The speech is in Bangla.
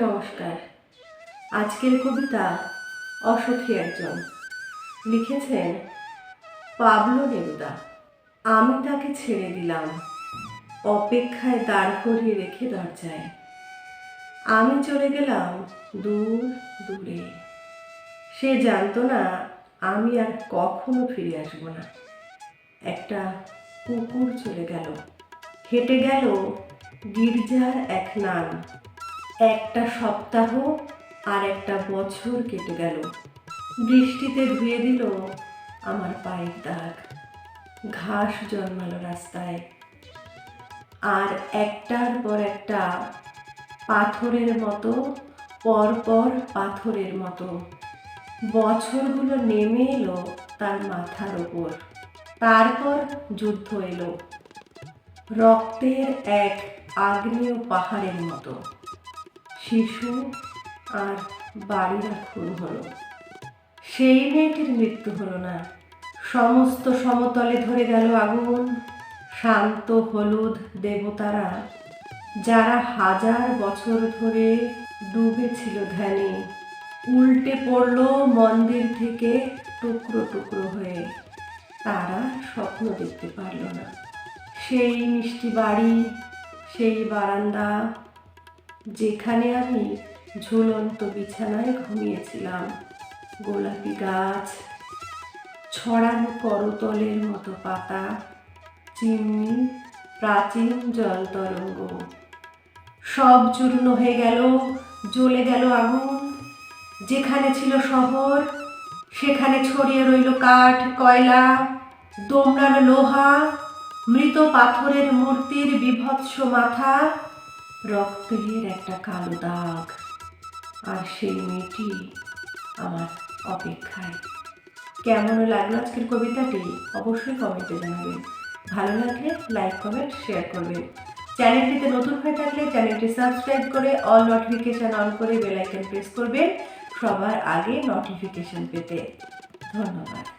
নমস্কার। আজকের কবিতা অসখী একজন। লিখেছেন পাবলো নেরুদা আমি তাকে ছেড়ে দিলাম। অপেক্ষায় দাঁড় করিয়ে রেখে দরজায়। আমি চলে গেলাম দূর, দূরে। সে জানতো না আমি আর কখনো ফিরে আসব না। একটা কুকুর চলে গেল। হেঁটে গেল গির্জার এক নান একটা সপ্তাহ আর একটা বছর কেটে গেল। বৃষ্টিতে ধুয়ে দিল আমার পায়ের দাগ। ঘাস জন্মালো রাস্তায়। আর একটার পর একটা পাথরের মতো, পরপর পাথরের মতো। বছরগুলো নেমে এলো তার মাথার ওপর। তারপর যুদ্ধ এলো। রক্তের এক আগ্নেয় পাহাড়ের মতো। শিশু আর বাড়িরা খুন হলো। সেই মেয়েটির মৃত্যু হলো না। সমস্ত সমতলে ধরে গেল আগুন। শান্ত, হলুদ দেবতারা, যারা হাজার বছর ধরে ডুবেছিল ধ্যানে, উল্টে পড়ল মন্দির থেকে টুকরো টুকরো হয়ে। তারা স্বপ্ন দেখতে পারল না। সেই মিষ্টি বাড়ি, সেই বারান্দা যেখানে আমি ঝুলন্ত বিছানায় ঘুমিয়েছিলাম। গোলাপি গাছ, ছড়ানো করতলের মতো পাতা, চিমনি, প্রাচীন জল তরঙ্গ। সব চূর্ণ হয়ে গেল, জ্বলে গেল আগুন। যেখানে ছিল শহর, সেখানে ছড়িয়ে রইল কাঠ, কয়লা দোমড়ানো লোহা, মৃত পাথরের মূর্তির বিভৎস মাথা। রক্তের একটা কালো দাগ। আর সেই মেয়েটি আমার অপেক্ষায়। কেমন লাগল আজকের কবিতাটি? অবশ্যই কমেন্টে জানাবেন। ভালো লাগলে লাইক, কমেন্ট, শেয়ার করবেন। চ্যানেলটিতে নতুন হয়ে থাকলে চ্যানেলটি সাবস্ক্রাইব করে অল নোটিফিকেশন অন করে বেল আইকন প্রেস করবেন সবার আগে নোটিফিকেশন পেতে। ধন্যবাদ।